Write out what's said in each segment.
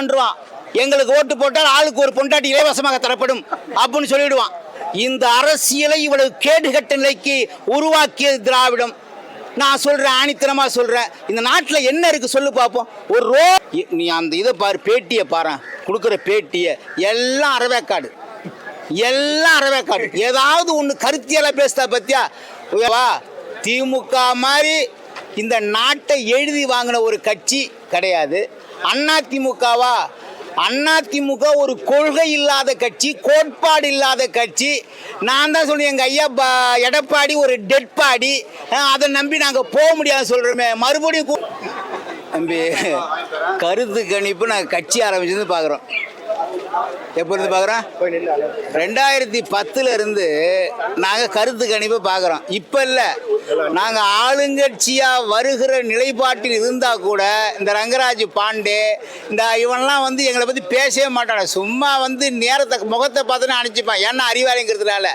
பண்றான் எங்களுக்கு ஓட்டு போட்டால் ஆளுக்கு ஒரு பொண்டாட்டி இலவசமாக தரப்படும் அப்படின்னு சொல்லிடுவான். இந்த அரசியலை இவ்வளவு கேடுகட்ட நிலைக்கு உருவாக்கியது திராவிடம். நான் சொல்றேன் ஆணித்தனமா சொல்றேன். இந்த நாட்டில் என்ன இருக்கு சொல்லு பார்ப்போம் ஒரு ரோ நீ அந்த இதை பாரு பேட்டியை பாரு. கொடுக்குற பேட்டியை. எல்லாம் அறவேக்காடு. எல்லாம் அறவேக்காடு. ஏதாவது ஒன்று கருத்தியெல்லாம் பேசுதா பத்தியா? வா திமுக மாதிரி இந்த நாட்டை எழுதி வாங்கின ஒரு கட்சி கிடையாது. அண்ணா திமுகவா அண்ணா திமுக ஒரு கொள்கை இல்லாத கட்சி கோட்பாடு இல்லாத கட்சி. நான் தான் சொல்லுவேன் எங்கள் ஐயா எடப்பாடி ஒரு டெட் பாடி அதை நம்பி நாங்கள் போக முடியாது சொல்கிறோமே மறுபடியும் தம்பி கருத்து கணிப்பு நாங்கள் கட்சி ஆரம்பிச்சிருந்து பார்க்குறோம் எப்போ இருந்து பார்க்குறோம்? ரெண்டாயிரத்தி பத்தில் இருந்து நாங்கள் கருத்து கணிப்பை பார்க்குறோம். இப்போ இல்லை. நாங்கள் ஆளுங்கட்சியாக வருகிற நிலைப்பாட்டில் இருந்தால் கூட இந்த ரங்கராஜ் பாண்டே இந்த இவன்லாம் வந்து எங்களை பற்றி பேசவே மாட்டாங்க. சும்மா வந்து நேரத்தை முகத்தை பார்த்துன்னு அனுப்பிச்சிப்பான். ஏன்னா அறிவாளிங்கிறதுனால.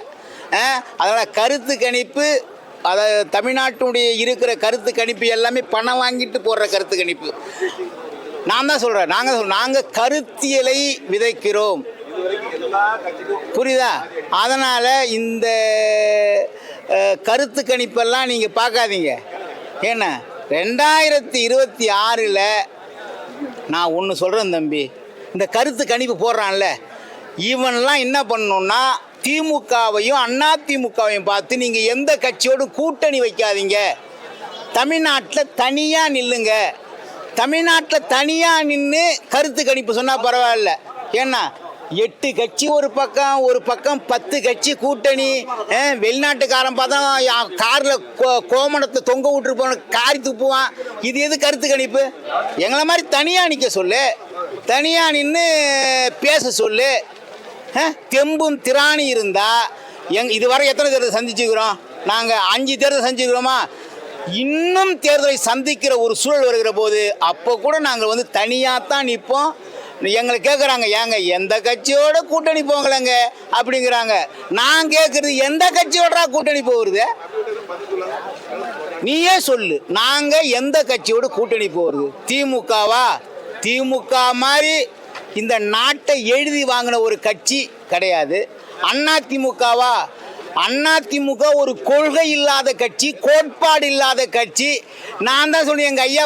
அதனால் கருத்து கணிப்பு அதாவது தமிழ்நாட்டுடைய இருக்கிற கருத்து கணிப்பு எல்லாமே பணம் வாங்கிட்டு போடுற கருத்து கணிப்பு. நான் தான் சொல்கிறேன் நாங்கள் சொல் நாங்கள் கருத்தியலை விதைக்கிறோம். புரியுதா? அதனால் இந்த கருத்து கணிப்பெல்லாம் நீங்கள் பார்க்காதீங்க. ஏன்னா ரெண்டாயிரத்தி இருபத்தி ஆறில் நான் ஒன்று சொல்கிறேன் தம்பி. இந்த கருத்து கணிப்பு போடுறான்ல. இவன்லாம் என்ன பண்ணணும்னா திமுகவையும் அண்ணா திமுகவையும் பார்த்து நீங்கள் எந்த கட்சியோடும் கூட்டணி வைக்காதீங்க. தமிழ்நாட்டில் தனியாக நில்லுங்க. தமிழ்நாட்டில் தனியாக நின்று கருத்து கணிப்பு சொன்னால் பரவாயில்ல. ஏன்னா எட்டு கட்சி ஒரு பக்கம் ஒரு பக்கம் பத்து கட்சி கூட்டணி வெளிநாட்டுக்காரன் பார்த்தா காரில் கோமணத்தை தொங்க விட்டுருப்போம் போன காரி துப்புவான். இது எது கருத்து கணிப்பு? எங்களை மாதிரி தனியாக நிற்க சொல்லு. தனியாக நின்று பேச சொல்லு. தெம்பும் திராணி இருந்தால் எங் இதுவரை எத்தனை தேர்தல் சந்திச்சுக்கிறோம்? நாங்கள் அஞ்சு தேர்தல் சந்திச்சுக்கிறோமா? இன்னும் தேர்தலை சந்திக்கிற ஒரு சூழல் வருகிற போது அப்போ கூட நாங்கள் வந்து தனியாக தான் நிற்போம். எங்களை கேட்குறாங்க ஏங்க எந்த கட்சியோட கூட்டணி போகலைங்க? அப்படிங்கிறாங்க. நான் கேட்குறது எந்த கட்சியோடா கூட்டணி போகிறது? நீயே சொல்லு நாங்கள் எந்த கட்சியோட கூட்டணி போகிறது? திமுகவா? திமுக மாதிரி இந்த நாட்டை எழுதி வாங்கின ஒரு கட்சி கிடையாது. அண்ணா திமுகவா? அண்ணா திமுக ஒரு கொள்கை இல்லாத கட்சி கோட்பாடு இல்லாத கட்சி. நான் தான் சொன்னேன் எங்கள் ஐயா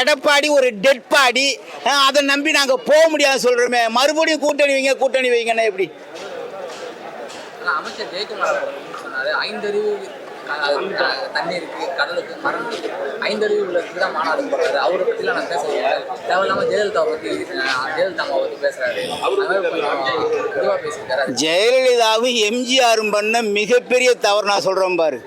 எடப்பாடி ஒரு டெட் பாடி அதை நம்பி நாங்கள் போக முடியாது சொல்கிறோமே மறுபடியும் கூட்டணி வைங்க கூட்டணி வைங்கன்னா எப்படி? அமைச்சர் ஜெயக்குமார் ஐந்தறிவு க- க- தண்ணீருக்கு கடலுக்கு மரத்துக்கு ஐந்தறிவு உள்ளதுக்கு தான் மாநாடு போடுறாரு அவரை பற்றிலாம் நான் பேச முடியாது தேவையில்லாம ஜெயலலிதா பற்றி ஜெயலலிதா பற்றி பேசுறாரு. இதுவாக பேசியிருக்காரு ஜெயலலிதாவும் எம்ஜிஆரும் பண்ண மிகப்பெரிய தவறு நான் சொல்கிறேன் பாரு.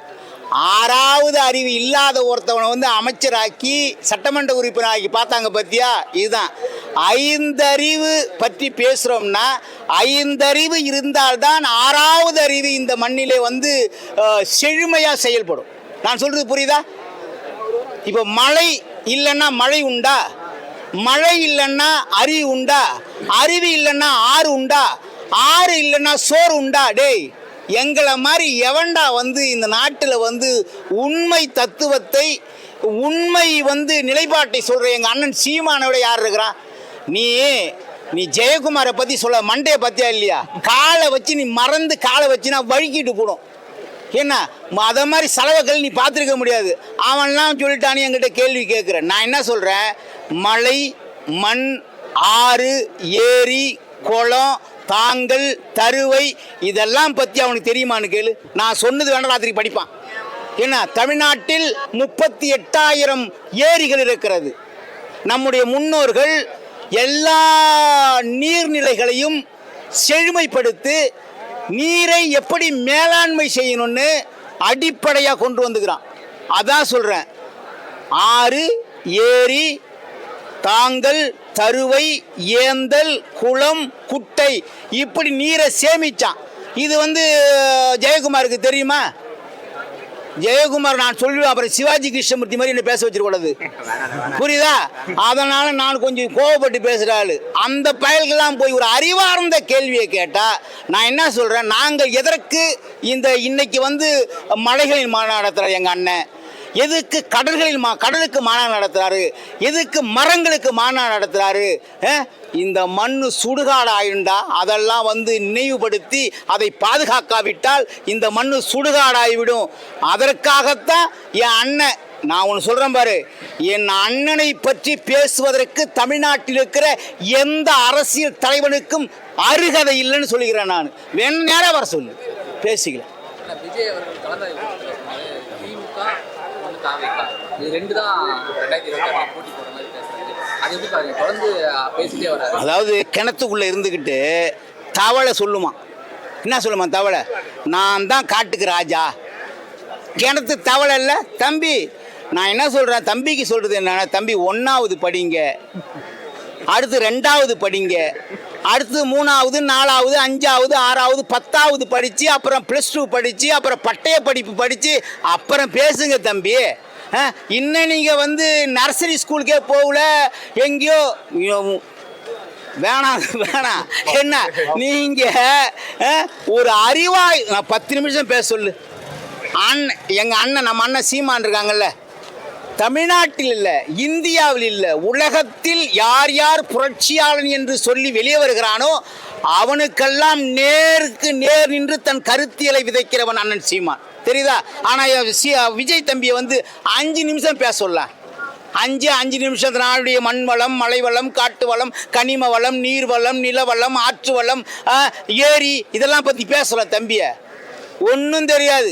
ஆறாவது அறிவு இல்லாத ஒருத்தவனை வந்து அமைச்சராக்கி சட்டமன்ற உறுப்பினராக்கி பார்த்தாங்க பத்தியா? இதுதான். ஐந்தறிவு பற்றி பேசுகிறோம்னா ஐந்தறிவு இருந்தால்தான் ஆறாவது அறிவு இந்த மண்ணிலே வந்து செழுமையாக செயல்படும். நான் சொல்கிறது புரியுதா? இப்போ மழை இல்லைன்னா மழை உண்டா? மழை இல்லைன்னா அறிவு உண்டா? அருவி இல்லைன்னா ஆறு உண்டா? ஆறு இல்லைன்னா சோறு உண்டா? டேய் எங்களை மாதிரி எவன்டா வந்து இந்த நாட்டில் வந்து உண்மை தத்துவத்தை உண்மை வந்து நிலைப்பாட்டை சொல்கிற எங்கள் அண்ணன் சீமானோட யார் இருக்கிறான் நீ நீ ஜெயக்குமாரை பற்றி சொல்ல மண்டையை பற்றியா இல்லையா? காலை வச்சு நீ மறந்து காலை வச்சுனா வழுக்கிட்டு போடும். என்ன? அதை மாதிரி செலவுகள் நீ பார்த்துருக்க முடியாது. அவன்லாம் சொல்லிட்டானு என்கிட்ட கேள்வி கேட்குறேன் நான் என்ன சொல்கிறேன் மலை மண் ஆறு ஏரி குளம் தாங்கல் தருவை இதெல்லாம் பற்றி அவனுக்கு தெரியுமான்னு கேளு. நான் சொன்னது வேணா ராத்திரி படிப்பான். என்ன? தமிழ்நாட்டில் முப்பத்தி எட்டாயிரம் ஏரிகள் இருக்கிறது. நம்முடைய முன்னோர்கள் எல்லா நீர்நிலைகளையும் செழுமைப்படுத்தி நீரை எப்படி மேலாண்மை செய்யணும்னு அடிப்படையாக கொண்டு வந்துக்கிறான். அதான் சொல்கிறேன் ஆறு ஏரி தாங்கல் தருவை ஏந்தல் குளம் குட்டை இப்படி நீரை சேமிச்சான். இது வந்து ஜெயக்குமாருக்கு தெரியுமா? ஜெயக்குமார் நான் சொல்லுவேன் அப்புறம் சிவாஜி கிருஷ்ணமூர்த்தி மாதிரி என்ன பேச வச்சிருக்கூடாது புரியுதா? அதனால நான் கொஞ்சம் கோவப்பட்டு பேசுகிற ஆள். அந்த பயல்கள்லாம் போய் ஒரு அறிவார்ந்த கேள்வியை கேட்டால் நான் என்ன சொல்கிறேன் நாங்கள் எதற்கு இந்த இன்னைக்கு வந்து மலைகளின் மாநாடத்தில் எங்கள் அண்ணன் எதுக்கு கடல்களில் மா கடலுக்கு மாநாடு நடத்துகிறாரு எதுக்கு மரங்களுக்கு மாநாடு நடத்துகிறாரு இந்த மண் சுடுகாடு ஆயிருண்டா அதெல்லாம் வந்து நினைவுபடுத்தி அதை பாதுகாக்காவிட்டால் இந்த மண் சுடுகாடாகிவிடும் அதற்காகத்தான் என் அண்ணன் நான் ஒன்று சொல்கிறேன் பாரு என் அண்ணனை பற்றி பேசுவதற்கு தமிழ்நாட்டில் இருக்கிற எந்த அரசியல் தலைவனுக்கும் அருகதை இல்லைன்னு சொல்லுகிறேன் நான். வேணும் நேராக வர சொல்லு. பேசிக்கலாம். விஜய் அவர்கள் கலந்தாய்வு கூட்டத்துல சொன்னாரு திமுக ஒன்று தாவேக்கா இது ரெண்டு தான் ரெண்டாயிரத்தி இருபத்தி போட்டி போடுற மாதிரி அது எப்படி பாருங்க தொடர்ந்து பேசிட்டே அதாவது கிணத்துக்குள்ளே இருந்துக்கிட்டு தவளை சொல்லுமா? என்ன சொல்லுமா தவளை? நான் தான் காட்டுக்கு ராஜா. கிணத்து தவளை இல்லை தம்பி. நான் என்ன சொல்கிறேன் தம்பிக்கு சொல்கிறது என்னன்னா தம்பி ஒன்றாவது படிங்க. அடுத்து ரெண்டாவது படிங்க. அடுத்து மூணாவது நாலாவது அஞ்சாவது ஆறாவது பத்தாவது படித்து அப்புறம் ப்ளஸ் டூ படித்து அப்புறம் பட்டய படிப்பு படித்து அப்புறம் பேசுங்க தம்பி. ஆ, இன்னும் நீங்கள் வந்து நர்சரி ஸ்கூலுக்கே போகல எங்கேயோ வேணாம் வேணாம். என்ன நீங்கள் ஒரு அறிவாய் நான் பத்து நிமிஷம் பேச சொல்லு. அண்ணன் எங்கள் அண்ணன் நம்ம அண்ணன் சீமான் இருக்காங்கல்ல. தமிழ்நாட்டில் இல்லை இந்தியாவில் இல்லை உலகத்தில் யார் யார் புரட்சியாளன் என்று சொல்லி வெளியே வருகிறானோ அவனுக்கெல்லாம் நேருக்கு நேர் நின்று தன் கருத்தியலை விதைக்கிறவன் அண்ணன் சீமான். தெரியுதா? ஆனால் விஜய் தம்பியை வந்து அஞ்சு நிமிஷம் பேச சொல்லலாம் அஞ்சு அஞ்சு நிமிஷத்தினாலுடைய மண் வளம் மலை வளம் காட்டு வளம் கனிம வளம் நீர் வளம் நில வளம் ஆற்று வளம் ஏரி இதெல்லாம் பற்றி பேசலாம் தம்பியை. ஒன்றும் தெரியாது.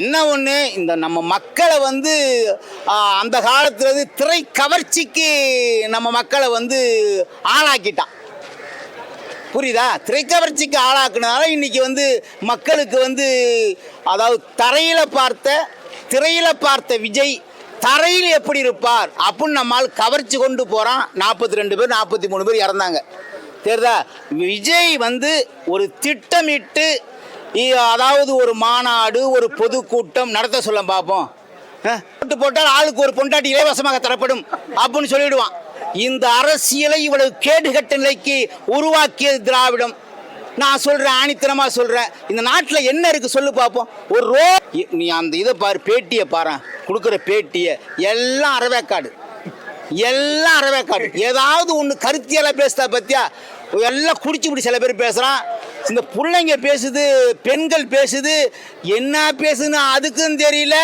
என்ன ஒன்று இந்த நம்ம மக்களை வந்து அந்த காலத்தில் வந்து திரை கவர்ச்சிக்கு நம்ம மக்களை வந்து ஆளாக்கிட்டான். புரியுதா? திரைக்கவர்ச்சிக்கு ஆளாக்குனால இன்றைக்கி வந்து மக்களுக்கு வந்து அதாவது தரையில் பார்த்த திரையில் பார்த்த விஜய் தரையில் எப்படி இருப்பார்? அப்படின்னு நம்மால் கவர்ச்சி கொண்டு போகிறான் நாற்பத்தி ரெண்டு பேர் நாற்பத்தி மூணு பேர் இறந்தாங்க. தெரியுதா? விஜய் வந்து ஒரு திட்டமிட்டு அதாவது ஒரு மாநாடு ஒரு பொதுக்கூட்டம் நடத்த சொல்ல பார்ப்போம் போட்டு போட்டால் ஆளுக்கு ஒரு பொண்டாட்டி இலவசமாக தரப்படும் அப்படின்னு சொல்லிடுவான். இந்த அரசியலை இவ்வளவு கேடுகட்ட நிலைக்கு உருவாக்கியது திராவிடம். நான் சொல்றேன் ஆணித்தனமா சொல்றேன். இந்த நாட்டில் என்ன இருக்கு சொல்லு பார்ப்போம் ஒரு ரோ நீ அந்த இதை பாரு பேட்டியை பாரு கொடுக்குற பேட்டியை. எல்லாம் அறவேக்காடு. எல்லாம் அறவேக்காடு. ஏதாவது ஒன்று கருத்தியெல்லாம் பேசுதா பத்தியா? எல்லாம் குடிச்சு பிடி சில பேர் பேசுகிறான் இந்த பிள்ளைங்க பேசுது பெண்கள் பேசுது என்ன பேசுதுன்னு அதுக்கும் தெரியல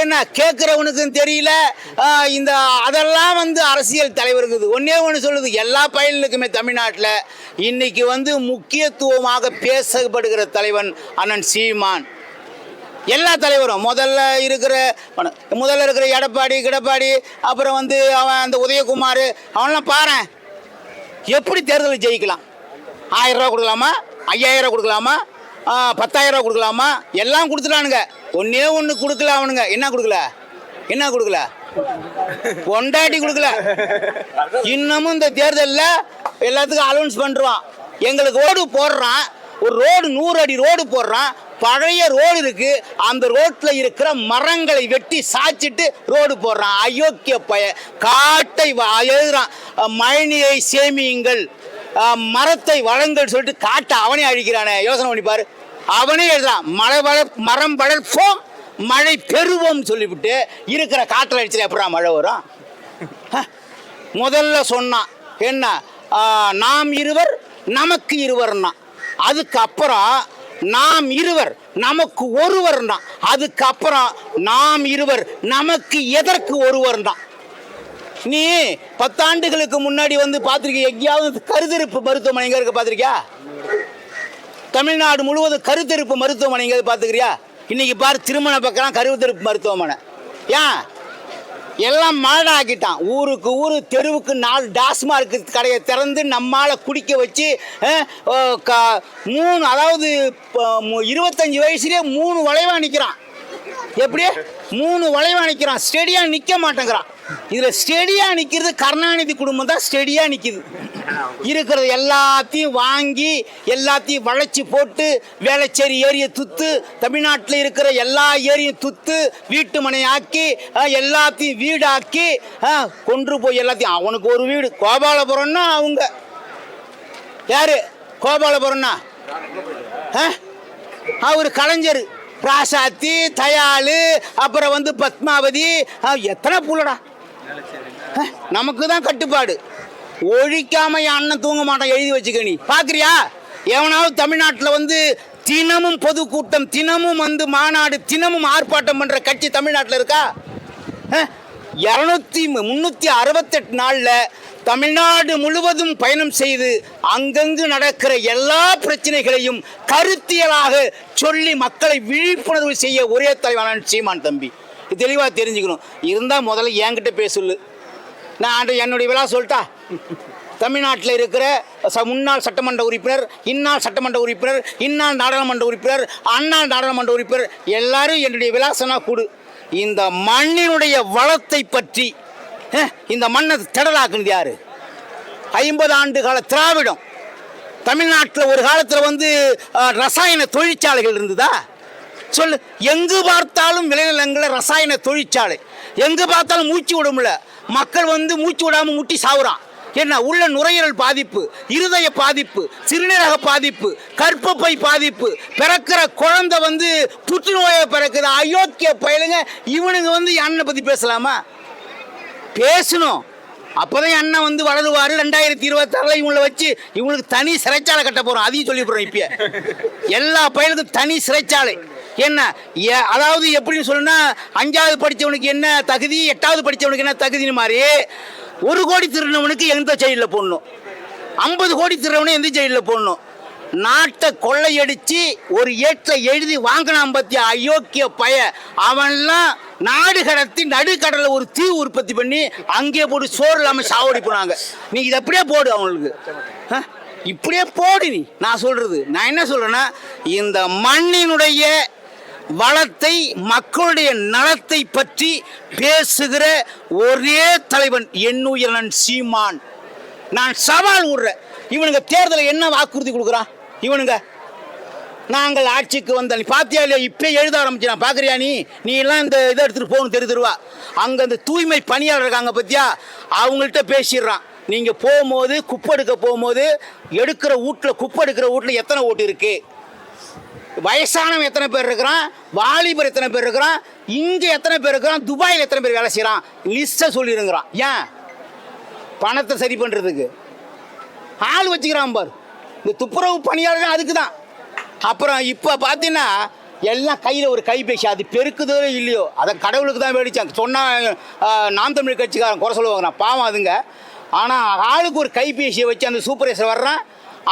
என்ன கேட்குறவனுக்கும் தெரியல இந்த அதெல்லாம் வந்து அரசியல் தலைவருக்குது ஒன்றே ஒன்று சொல்லுது எல்லா பயலுக்குமே தமிழ்நாட்டில் இன்றைக்கி வந்து முக்கியத்துவமாக பேசப்படுகிற தலைவன் அண்ணன் சீமான். எல்லா தலைவரும் முதல்ல இருக்கிற முதல்ல இருக்கிற எடப்பாடி கிடப்பாடி அப்புறம் வந்து அவன் அந்த உதயகுமார் அவன்லாம் பாரேன். எப்படி தேர்தலில் ஜெயிக்கலாம்? ஆயிரம் ரூபா கொடுக்கலாமா? ஐயாயிரம் கொடுக்கலாமா? பத்தாயிரம் கொடுக்கலாமா? எல்லாம் கொடுத்துட்டானுங்க. ஒன்றே ஒன்று கொடுக்கல அவனுங்க. என்ன கொடுக்கல? என்ன கொடுக்கல? பொண்டாட்டி கொடுக்கல. இன்னமும் இந்த தேர்தலில் எல்லாத்துக்கும் அலௌன்ஸ் பண்ணுறான் எங்களுக்கு ரோடு போடுறான். ஒரு ரோடு நூறு அடி ரோடு போடுறான். பழைய ரோடு இருக்கு. அந்த ரோட்ல இருக்கிற மரங்களை வெட்டி சாய்ச்சிட்டு ரோடு போடுறான். அயோக்கிய பய காட்டை வ- எழுதுறான். அஹ், மழைநீரை சேமியுங்கள். மரத்தை வளங்கள் சொல்லிட்டு காட்டை அவனே அழிக்கிறானே. யோசனை பண்ணிப்பார் அவனே எழுதுறான் மழை வள மரம் வளர்ப்போம் மழை பெறுவோம் சொல்லிவிட்டு இருக்கிற காட்டில் அடிச்சுட்டு எப்படா மழை வரும்? ஹ, முதல்ல சொன்னான் என்ன? நாம் இருவர் நமக்கு இருவர்னா. அதுக்கப்புறம் நாம் இருவர் நமக்கு ஒருவர் தான் அதுக்கப்புறம் நாம் இருவர் நமக்கு எதற்கு ஒருவர் தான் நீ பத்தாண்டுகளுக்கு முன்னாடி வந்து பார்த்துருக்கிய எங்கேயாவது கருத்தரிப்பு மருத்துவமனை எங்கே இருக்க பார்த்துருக்கியா? தமிழ்நாடு முழுவதும் கருத்தெருப்பு மருத்துவமனை எங்கேயாவது பார்த்துக்கிறியா இன்னைக்கு பாரு திருமண பக்கம் கருத்தரிப்பு மருத்துவமனை. ஏன்? எல்லாம் மாடாக்கிட்டான் ஊருக்கு ஊர் தெருவுக்கு நாலு டாஸ்மார்க் கடையை திறந்து நம்மால் குடிக்க வச்சு க- மூணு அதாவது இப்போ இருபத்தஞ்சு வயசுலேயே மூணு வளைவாக நிற்கிறான் எப்படி? மூணு வளைவாக நிற்கிறான் ஸ்டெடியாக நிற்க மாட்டேங்கிறான். இதில் ஸ்டெடியாக நிற்கிறது கருணாநிதி குடும்பம் தான் ஸ்டெடியாக நிற்கிது இருக்கிறது எல்லாத்தையும் வாங்கி எல்லாத்தையும் வளைச்சி போட்டு வேளச்சேரி ஏரியை துத்து தமிழ்நாட்டில் இருக்கிற எல்லா ஏரியும் துத்து வீட்டு மனையாக்கி எல்லாத்தையும் வீடாக்கி அஹ், கொன்று போய் எல்லாத்தையும் அவனுக்கு ஒரு வீடு கோபாலபுரம்னா அவங்க. யார்? கோபாலபுரம்னா? அவர் கலைஞர். பிராசாத்தி தயாளு அப்புறம் வந்து பத்மாவதி எத்தனை புள்ளடா? நமக்கு தான் கட்டுப்பாடு. ஒழிக்காம என் அண்ணன் தூங்க மாட்டான் எழுதி வச்சுக்க நீ. பார்க்குறியா எவனாவது தமிழ்நாட்டில் வந்து தினமும் பொதுக்கூட்டம் தினமும் வந்து மாநாடு தினமும் ஆர்ப்பாட்டம் பண்ணுற கட்சி தமிழ்நாட்டில் இருக்கா? இரநூத்தி முந்நூற்றி அறுபத்தெட்டு நாளில் தமிழ்நாடு முழுவதும் பயணம் செய்து அங்கங்கு நடக்கிற எல்லா பிரச்சனைகளையும் கருத்தியலாக சொல்லி மக்களை விழிப்புணர்வு செய்ய ஒரே தலைவனான சீமான் தம்பி. தெளிவாக தெரிஞ்சுக்கணும். இருந்தால் முதல்ல என்கிட்ட பேசு நான் என்னுடைய விழா சொல்லிட்டா? தமிழ்நாட்டில் இருக்கிற ச- முன்னாள் சட்டமன்ற உறுப்பினர் இன்னாள் சட்டமன்ற உறுப்பினர் இன்னாள் நாடாளுமன்ற உறுப்பினர் அன்னாள் நாடாளுமன்ற உறுப்பினர் எல்லாரும் என்னுடைய விலாசனா கூடு. இந்த மண்ணினுடைய வளத்தை பற்றி இந்த மண்ணை திடலாக்குனது யார்? ஐம்பது ஆண்டு கால திராவிடம். தமிழ்நாட்டில் ஒரு காலத்தில் வந்து ரசாயன தொழிற்சாலைகள் இருந்ததா? சொல்லு எங்கு பார்த்தாலும் விளைநிலங்களில் ரசாயன தொழிற்சாலை. எங்கு பார்த்தாலும் மூச்சு விட முடியல மக்கள் வந்து மூச்சு விடாமல் முட்டி சாவுறான். என்ன உள்ள நுரையீரல் பாதிப்பு இருதய பாதிப்பு சிறுநீரக பாதிப்பு கற்பப்பை பாதிப்பு பிறக்கிற குழந்தை வந்து புற்றுநோயை பிறக்குது அயோக்கிய பயலுங்க இவனுங்க வந்து அண்ணனை பற்றி பேசலாமா? பேசணும். அப்போதான் அண்ணன் வந்து வளருவார் ரெண்டாயிரத்தி இருபத்தாறில் இவங்களை வச்சு இவங்களுக்கு தனி சிறைச்சாலை கட்ட போகிறோம் அதையும் சொல்லி போகிறோம் இப்போ எல்லா பயலுக்கும் தனி சிறைச்சாலை. என்ன? ஏ- அதாவது எப்படின்னு சொல்லுன்னா அஞ்சாவது படித்தவனுக்கு என்ன தகுதி எட்டாவது படித்தவனுக்கு என்ன தகுதின்னு மாதிரி ஒரு கோடி திருநவனுக்கு எந்த ஜெயிலில் போடணும்? ஐம்பது கோடி திருநவனை எந்த ஜெயிலில் போடணும்? நாட்டை கொள்ளையடிச்சு ஒரு ஏற்ற எழுதி வாங்கினான் பத்திய அயோக்கிய பய. அவன்லாம் நாடு கடத்தி நடுக்கடலை ஒரு தீ உற்பத்தி பண்ணி அங்கேயே போட்டு சோறு இல்லாமல் சாவடி போனாங்க. நீ இதை அப்படியே போடு அவங்களுக்கு. இப்படியே போடு நீ. நான் சொல்றது. நான் என்ன சொல்றேன்னா இந்த மண்ணினுடைய வளத்தை மக்களுடைய நலத்தை பற்றி பேசுகிற ஒரே தலைவன் என்னுயிரன் சீமான். நான் சவால் விடுறேன் இவனுங்க தேர்தலில் என்ன வாக்குறுதி கொடுக்குறான்? இவனுங்க நாங்கள் ஆட்சிக்கு வந்த நீ பாத்தியா இல்லையா? இப்போ எழுத ஆரம்பிச்சான் பார்க்குறியா நீ? நீ எல்லாம் இந்த இதை எடுத்துகிட்டு போகணும் தெரு அங்கே அந்த தூய்மை பணியாளர் இருக்காங்க பத்தியா? அவங்கள்ட்ட பேசிடுறான். நீங்கள் போகும்போது குப்பை எடுக்க போகும்போது எடுக்கிற வீட்டில் குப்பை எடுக்கிற வீட்டில் எத்தனை ஓட்டு இருக்குது வயசானவன் எத்தனை பேர் இருக்கிறான்? வாலிபர் எத்தனை பேர் இருக்கிறான்? இங்கே எத்தனை பேர் இருக்கிறான்? துபாயில் எத்தனை பேர் வேலை செய்கிறான் லிஸ்ட்டை சொல்லிடுங்கிறான் ஏன்? பணத்தை சரி பண்ணுறதுக்கு ஆள் வச்சுக்கிறான் பார். இந்த துப்புரவு பணியாளர்கள் அதுக்கு தான் அப்புறம் இப்போ பார்த்தீங்கன்னா எல்லாம் கையில் ஒரு கைபேசி. அது பெருக்குதோ இல்லையோ அதை கடவுளுக்கு தான் வேடிச்சாங்க சொன்னால் நாம் தமிழ் கட்சிக்காரன் குறை சொல்லுவாங்க நான் பாவம் அதுங்க. ஆனால் ஆளுக்கு ஒரு கைபேசியை வச்சு அந்த சூப்பர்வைசர் வர்றான்.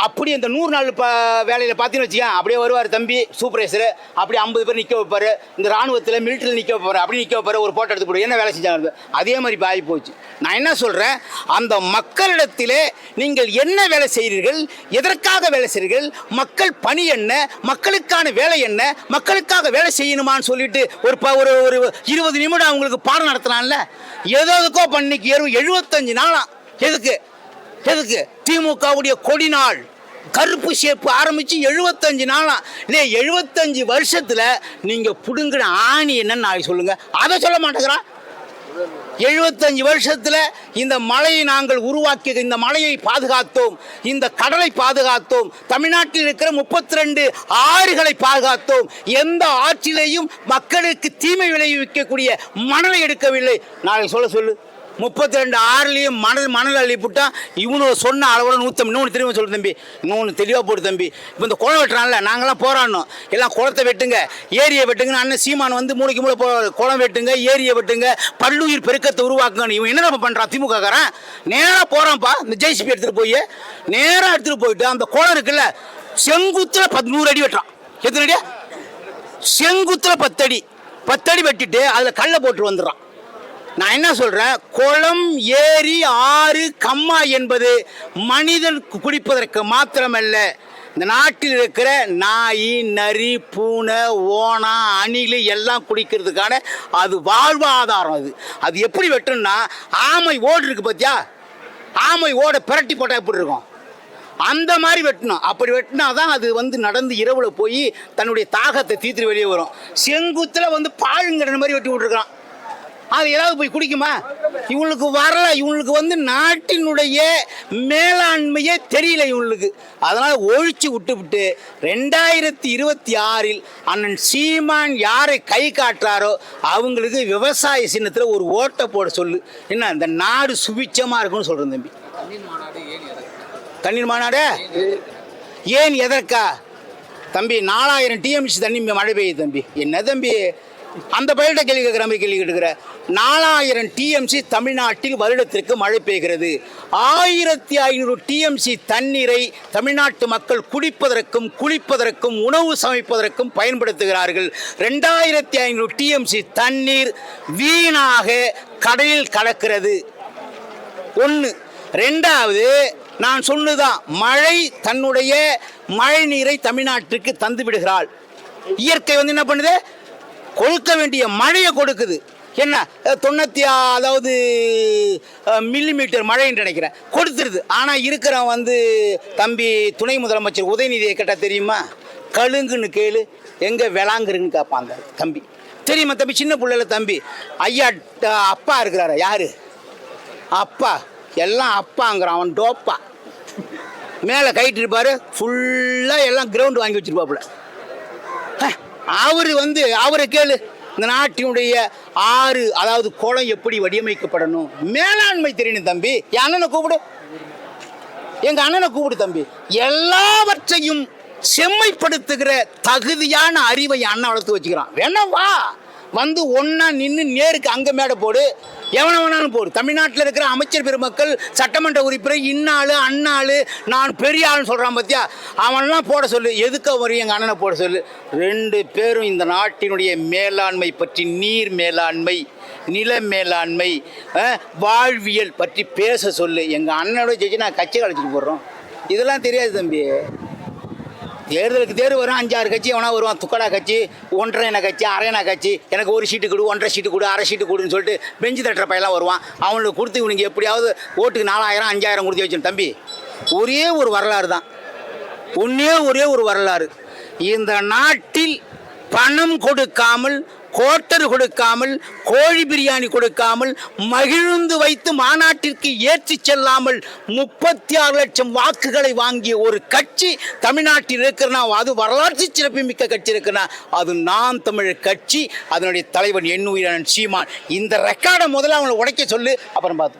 அப்படி அந்த நூறு நாள் ப வேலையில் பார்த்தீங்கன்னு வச்சுக்கேன் அப்படியே வருவார் தம்பி சூப்பர்வைசரு அப்படி ஐம்பது பேர் நிற்க வைப்பார். இந்த ராணுவத்தில் மிலிட்டரியில் நிற்க வைப்பார் அப்படி நிற்க வைப்பார் ஒரு போட்டோ எடுத்து போடுவோம் என்ன வேலை செஞ்சாங்க அதே மாதிரி இப்போ ஆகி போச்சு. நான் என்ன சொல்கிறேன் அந்த மக்களிடத்திலே நீங்கள் என்ன வேலை செய்கிறீர்கள்? எதற்காக வேலை செய்கிறீர்கள்? மக்கள் பணி என்ன? மக்களுக்கான வேலை என்ன? மக்களுக்காக வேலை செய்யணுமான்னு சொல்லிட்டு ஒரு ப ஒரு ஒரு இருபது நிமிடம் அவங்களுக்கு பாடம் நடத்தலாம்ல ஏதோ எதுக்கோ பண்ணிக்கு எழுபத்தஞ்சு நாளாக எதுக்கு? எதுக்கு? திமுகவுடைய கொடி நாள். கருப்பு சேப்பு ஆரம்பித்து எழுபத்தஞ்சு நாளாக இல்லை எழுபத்தஞ்சு வருஷத்தில் நீங்கள் பிடுங்கின ஆணி என்னன்னு நாளைக்கு சொல்லுங்கள் அதை சொல்ல மாட்டேங்கிறான் எழுபத்தஞ்சு வருஷத்தில் இந்த மலையை நாங்கள் உருவாக்கி இந்த மலையை பாதுகாத்தோம். இந்த கடலை பாதுகாத்தோம். தமிழ்நாட்டில் இருக்கிற முப்பத்தி ரெண்டு ஆறுகளை பாதுகாத்தோம். எந்த ஆற்றிலேயும் மக்களுக்கு தீமை விளைவிக்கக்கூடிய மணலை எடுக்கவில்லை. நாளை சொல்ல சொல்லு. முப்பத்தி ரெண்டு ஆறுலேயும் மணல் மணல் அள்ளிப்புட்டா இவனு சொன்ன அளவோட நூற்றி இன்னொன்று திரும்ப சொல்லு தம்பி. இன்னொன்று தெளிவாக போடு தம்பி. இப்போ இந்த குளம் வெட்டுறான்ல நாங்களாம் போராடணும். எல்லாம் குளத்தை வெட்டுங்க ஏரியை வெட்டுங்க அண்ணன் சீமான் வந்து மூளைக்கு மூளை போ குளம் வெட்டுங்க ஏரியை வெட்டுங்க பல்லுயிர் பெருக்கத்தை உருவாக்குங்கன்னு இவன் என்ன பண்ணுறான் திமுகக்காரன்? நேராக போகிறான்ப்பா இந்த ஜெய்சிபி எடுத்துகிட்டு போய் நேராக எடுத்துகிட்டு போயிட்டு அந்த குளம் இருக்குல்ல செங்குத்தில் பதினூறு அடி வெட்டுறான். எத்தனை அடியா? செங்குத்தில் பத்தடி. பத்தடி வெட்டிட்டு அதில் கல்லை போட்டு வந்துடுறான். நான் என்ன சொல்கிறேன் குளம் ஏரி ஆறு கம்மா என்பது மனிதன் குடிப்பதற்கு மாத்திரமல்ல இந்த நாட்டில் இருக்கிற நாய் நரி பூனை ஓனா அணில் எல்லாம் குடிக்கிறதுக்கான அது வாழ்வாதாரம் அது. அது எப்படி வெட்டும்னா ஆமை ஓடு இருக்கு பார்த்தியா ஆமை ஓட பிரட்டி போட்டால் எப்படி இருக்கும்? அந்த மாதிரி வெட்டணும். அப்படி வெட்டினா தான் அது வந்து நடந்து இரவில் போய் தன்னுடைய தாகத்தை தீர்த்து வெளியே வரும். செங்குத்தில் வந்து பாழுங்கிற மாதிரி வெட்டி விட்ருக்கான் அது ஏதாவது போய் குடிக்குமா? இவங்களுக்கு வரல இவங்களுக்கு வந்து நாட்டினுடைய மேலாண்மையே தெரியல இவங்களுக்கு. அதனால் ஒழிச்சு விட்டு விட்டு ரெண்டாயிரத்தி இருபத்தி ஆறில் அண்ணன் சீமான் யாரை கை காட்டுறாரோ அவங்களுக்கு விவசாய சின்னத்தில் ஒரு ஓட்டை போட சொல்லு. என்ன இந்த நாடு சுபிச்சமாக இருக்கும்னு சொல்கிறேன் தம்பி. தண்ணீர் மாநாடு ஏன் எதற்கா? தம்பி நாலாயிரம் டிஎம்சி தண்ணி மழை பெய்யுது தம்பி. என்ன தம்பி? அந்த பயிர்கிட்ட கேள்வி கேட்குற மாதிரி கேள்வி கேட்டுக்கிற. நாலாயிரம் டிஎம்சி தமிழ்நாட்டில் வருடத்திற்கு மழை பெய்கிறது. ஆயிரத்தி ஐநூறு டிஎம்சி தண்ணீரை தமிழ்நாட்டு மக்கள் குடிப்பதற்கும் குளிப்பதற்கும் உணவு சமைப்பதற்கும் பயன்படுத்துகிறார்கள். ரெண்டாயிரத்தி ஐநூறு டிஎம்சி தண்ணீர் வீணாக கடலில் கலக்கிறது. ஒன்று ரெண்டாவது நான் சொன்னதுதான் மழை தன்னுடைய மழை நீரை தமிழ்நாட்டிற்கு தந்து விடுகிறாள். இயற்கை வந்து என்ன பண்ணுது? கொடுக்க வேண்டிய மழையை கொடுக்குது. என்ன? தொண்ணூற்றி அதாவது மில்லி மீட்டர் மழைன்னு நினைக்கிறேன். கொடுத்துருது. ஆனால் இருக்கிறவன் வந்து தம்பி துணை முதலமைச்சர் உதயநிதியை கேட்டால் தெரியுமா? கழுங்குன்னு கேளு எங்கே விளாங்குறன்னு கேட்பான் அந்த தம்பி. தெரியுமா தம்பி? சின்ன பிள்ளைல தம்பி. ஐயா அப்பா இருக்கிறாரா? யாரு? அப்பா. எல்லாம் அப்பாங்கிறான் அவன் டோப்பா. மேலே கைட்டு இருப்பார் ஃபுல்லாக எல்லாம் கிரவுண்டு வாங்கி வச்சிருப்பாப்புல. அவர் வந்து அவரை கேளு. இந்த நாட்டினுடைய ஆறு அதாவது குளம் எப்படி வடிவமைக்கப்படணும்? மேலாண்மை தெரியணும் தம்பி. என் அண்ணனை கூப்பிடு. எங்க அண்ணனை கூப்பிடு தம்பி. எல்லாவற்றையும் செம்மைப்படுத்துகிற தகுதியான அறிவை அண்ணன் வளர்த்து வச்சுக்கிறான். வேணவா வா. வந்து ஒன்றா நின்று நேருக்கு அங்க மேடை போடு. எவனை வேணாலும் போடு. தமிழ்நாட்டில் இருக்கிற அமைச்சர் பெருமக்கள் சட்டமன்ற உறுப்பினர் இன்னாளு அண்ணாளு நான் பெரிய ஆளுன்னு சொல்கிறான் பார்த்தியா அவன்லாம் போட சொல்லு. எதுக்க வரும் எங்கள் அண்ணனை போட சொல்லு. ரெண்டு பேரும் இந்த நாட்டினுடைய மேலாண்மை பற்றி நீர் மேலாண்மை நில மேலாண்மை வாழ்வியல் பற்றி பேச சொல்லு. எங்கள் அண்ணனோட ஜெயிச்சு நான் கட்சி கழிச்சிட்டு போடுறோம். இதெல்லாம் தெரியாது தம்பி. தேர்தலுக்கு தேர்வு வரும் அஞ்சாறு கட்சி எவனா வருவான்? துக்கடா கட்சி ஒன்றரை என கட்சி அரை கட்சி எனக்கு ஒரு சீட்டு கொடு ஒன்றரை சீட்டு கொடு அரை சீட்டு கொடுன்னு சொல்லிட்டு பெஞ்சு தட்டுற பையெல்லாம் வருவான். அவனுக்கு கொடுத்து இவனுக்கு எப்படியாவது ஓட்டுக்கு நாலாயிரம் அஞ்சாயிரம் கொடுத்து வச்சு தம்பி. ஒரே ஒரு வரலாறு தான். ஒன்றே ஒரே ஒரு வரலாறு. இந்த நாட்டில் பணம் கொடுக்காமல் கோட்டர் கொடுக்காமல் கோழி பிரியாணி கொடுக்காமல் மகிழ்ந்து வைத்து மாநாட்டிற்கு ஏற்றி செல்லாமல் முப்பத்தி ஆறு லட்சம் வாக்குகளை வாங்கிய ஒரு கட்சி தமிழ்நாட்டில் இருக்கிறனா? அது வரலாற்று சிறப்புமிக்க கட்சி இருக்குன்னா அது நான் தமிழர் கட்சி அதனுடைய தலைவன் எண்ணுயிரன் சீமான். இந்த ரெக்கார்டை முதல்ல அவங்களை உடைக்க சொல்லு அப்புறம் பார்த்து.